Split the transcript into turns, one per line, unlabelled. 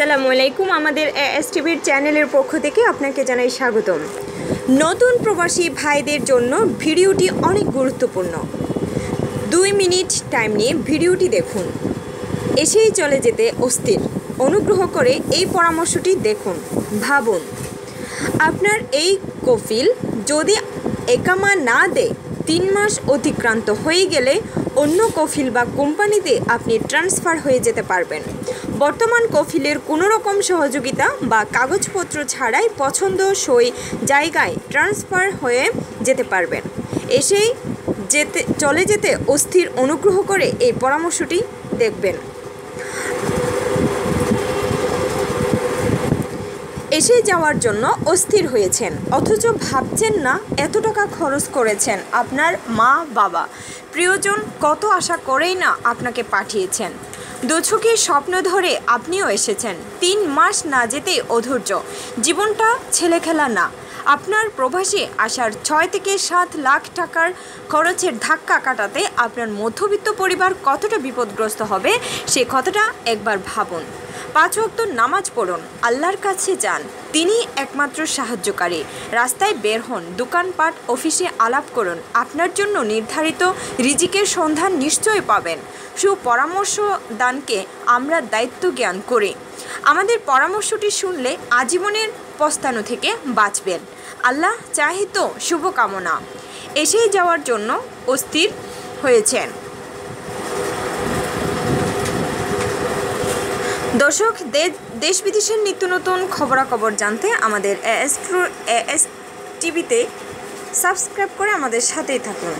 আসসালামু আলাইকুম। আমাদের এস টিভির চ্যানেলের পক্ষ থেকে আপনাকে জানাই স্বাগতম। নতুন প্রবাসী ভাইদের জন্য ভিডিওটি অনেক গুরুত্বপূর্ণ। দুই মিনিট টাইম নিয়ে ভিডিওটি দেখুন। এসেই চলে যেতে অস্থির। অনুগ্রহ করে এই পরামর্শটি দেখুন, ভাবুন। আপনার এই কফিল যদি একামা না দেয়, তিন মাস অতিক্রান্ত হয়ে গেলে অন্য কফিল বা কোম্পানিতে আপনি ট্রান্সফার হয়ে যেতে পারবেন। বর্তমান কফিলের কোনো রকম সহযোগিতা বা কাগজপত্র ছাড়াই পছন্দ সই জায়গায় ট্রান্সফার হয়ে যেতে পারবেন। এসেই যেতে, চলে যেতে অস্থির অনুগ্রহ করে এই পরামর্শটি দেখবেন। এসে যাওয়ার জন্য অস্থির হয়েছেন। অথচ ভাবছেন না এত টাকা খরচ করেছেন আপনার মা, বাবা। প্রিয়জন কত আশা করেই না আপনাকে পাঠিয়েছেন। দুচোখে স্বপ্ন ধরে আপনিও এসেছেন। তিন মাস না যেতেই অধৈর্য। জীবনটা ছেলে খেলা না। আপনার প্রবাসে আসার ছয় থেকে সাত লাখ টাকার খরচের ধাক্কা কাটাতে আপনার মধ্যবিত্ত পরিবার কতটা বিপদগ্রস্ত হবে, সে কথাটা একবার ভাবুন। পাঁচ ওয়াক্ত নামাজ পড়ুন, আল্লাহর কাছে যান। তিনি একমাত্র সাহায্যকারী। রাস্তায় বের হন, দোকানপাট, অফিসে আলাপ করুন। আপনার জন্য নির্ধারিত রিজিকের সন্ধান নিশ্চয় পাবেন। সুপরামর্শ দানকে আমরা দায়িত্ব জ্ঞান করি। আমাদের পরামর্শটি শুনলে আজীবনের পস্তানো থেকে বাঁচবেন। আল্লাহ চাহিত শুভকামনা। এসেই যাওয়ার জন্য অস্থির হয়েছেন। দর্শক, দেশ বিদেশের নিত্য নতুন খবরাখবর জানতে আমাদের এস এএস টিভিতে সাবস্ক্রাইব করে আমাদের সাথেই থাকুন।